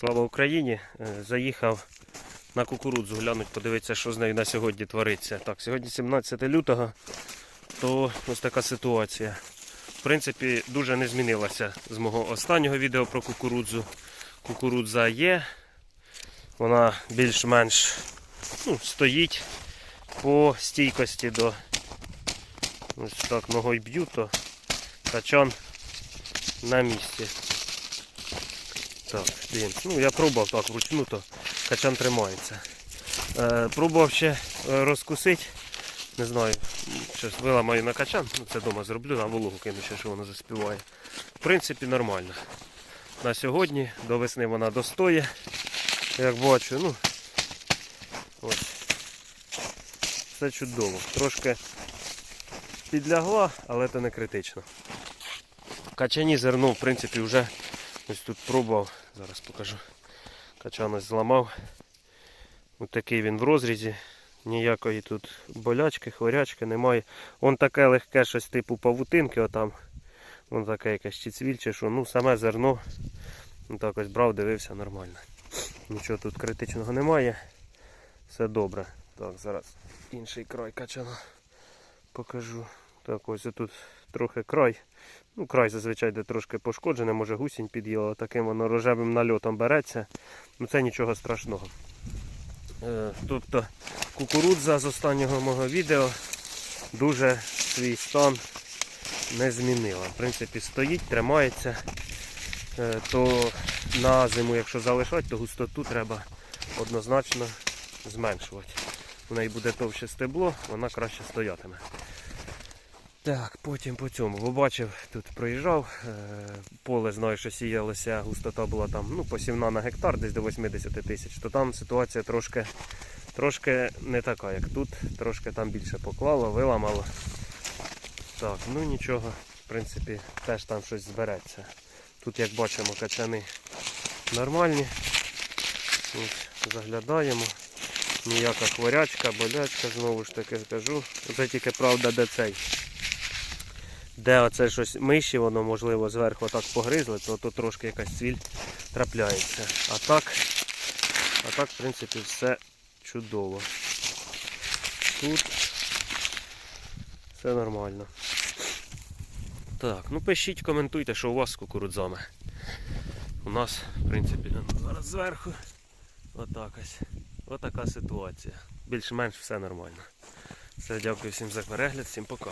Слава Україні! Е, Заїхав на кукурудзу глянуть, подивитися, що з нею на сьогодні твориться. Так, сьогодні 17 лютого, то ось така ситуація. В принципі, дуже не змінилася з мого останнього відео про кукурудзу. Кукурудза є. Вона більш-менш ну, стоїть по стійкості до ось так ногою б'ю, то качан на місці. Так, дивимось. Ну, я пробував так вручну, то качан тримається. Е, пробував ще е, розкусити. Не знаю, щось виламаю на качан, ну це вдома зроблю, на вологу кину ще, що воно заспіває. В принципі, нормально. На сьогодні до весни вона достоє. Як бачу, ну ось. Все чудово. Трошки підлягла, але це не критично. Качані зерно, в принципі, вже ось тут пробував. Зараз покажу. Качан зламав. Ось такий він в розрізі. Ніякої тут болячки, хворячки немає. Вон таке легке щось типу павутинки отам. Вон таке якесь чи цвіль, чи що. Ну, саме зерно. Ну, так ось брав, дивився нормально. Нічого тут критичного немає. Все добре. Так, зараз інший край качана покажу. Так, ось тут трохи край. Ну, край зазвичай де трошки пошкоджений, може гусінь під'їла, таким воно рожевим нальотом береться. Ну це нічого страшного. Е, тобто кукурудза з останнього мого відео дуже свій стан не змінила. В принципі, стоїть, тримається. Е, то на зиму, якщо залишати, то густоту треба однозначно зменшувати. У неї буде товще стебло, вона краще стоятиме. Так, потім по цьому. Бо бачив, тут проїжджав, е, поле знаю, що сіялося, густота була там ну, посівна на гектар, десь до 80 тисяч, то там ситуація трошки, трошки не така, як тут, трошки там більше поклало, виламало. Так, ну нічого, в принципі, теж там щось збереться. Тут, як бачимо, качани нормальні. Ось, заглядаємо. Ніяка хворячка, болячка, знову ж таки скажу. Це тільки правда, де цей. Де оце щось миші, воно можливо зверху так погризли, то тут трошки якась цвіль трапляється. А так, а так, в принципі, все чудово. Тут все нормально. Так, ну пишіть, коментуйте, що у вас з кукурудзами. У нас, в принципі, зараз зверху. Отак ось. Отака ситуація. Більш-менш все нормально. Все, дякую всім за перегляд, всім пока.